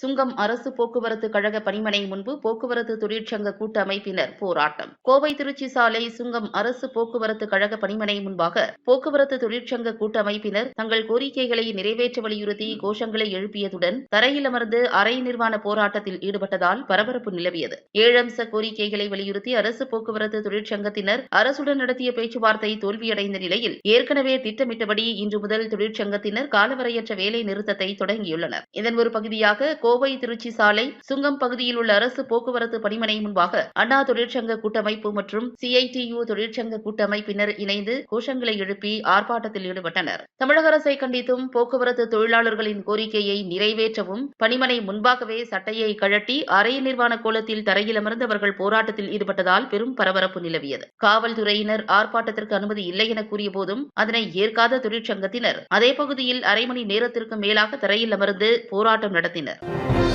சுங்கம் அரசு போக்குவரத்து கழக பணிமனை முன்பு போக்குவரத்து தொழிற்சங்க கூட்ட அமைப்பினர் போராட்டம். கோவை திருச்சி சாலை சுங்கம் அரசு போக்குவரத்து கழக பணிமனை முன்பாக போக்குவரத்து தொழிற்சங்க கூட்டமைப்பினர் தங்கள் கோரிக்கைகளை நிறைவேற்ற வலியுறுத்தி கோஷங்களை எழுப்பியதுடன் தரையில் அமர்ந்து அரை நிர்வாண போராட்டத்தில் ஈடுபட்டதால் பரபரப்பு நிலவியது. ஏழம்ச கோரிக்கைகளை வலியுறுத்தி அரசு போக்குவரத்து தொழிற்சங்கத்தினர் அரசுடன் நடத்திய பேச்சுவார்த்தை தோல்வியடைந்த நிலையில் ஏற்கனவே திட்டமிட்டபடி இன்று முதல் தொழிற்சங்கத்தினர் காலவரையற்ற வேலை நிறுத்தத்தை தொடங்கியுள்ளனர். இதன் ஒரு பகுதியாக கோவை திருச்சி சாலை சுங்கம் பகுதியில் உள்ள அரசு போக்குவரத்து பணிமனை முன்பாக அண்ணா தொழிற்சங்க கூட்டமைப்பு மற்றும் சிஐடியு தொழிற்சங்க கூட்டமைப்பினர் இணைந்து கோஷங்களை எழுப்பி ஆர்ப்பாட்டத்தில் ஈடுபட்டனர். தமிழக அரசை கண்டித்தும் போக்குவரத்து தொழிலாளர்களின் கோரிக்கையை நிறைவேற்றவும் பணிமனை முன்பாகவே சட்டையை கழட்டி அரை நிர்வாண கோலத்தில் தரையில் அமர்ந்தவர்கள் போராட்டத்தில் ஈடுபட்டதால் பெரும் பரபரப்பு நிலவியது. காவல்துறையினர் ஆர்ப்பாட்டத்திற்கு அனுமதி இல்லை என கூறிய போதும் அதனை ஏற்காத தொழிற்சங்கத்தினர் அதே பகுதியில் அரை மணி நேரத்திற்கு மேலாக தரையில் அமர்ந்து போராட்டம் நடத்தினர். Thank you.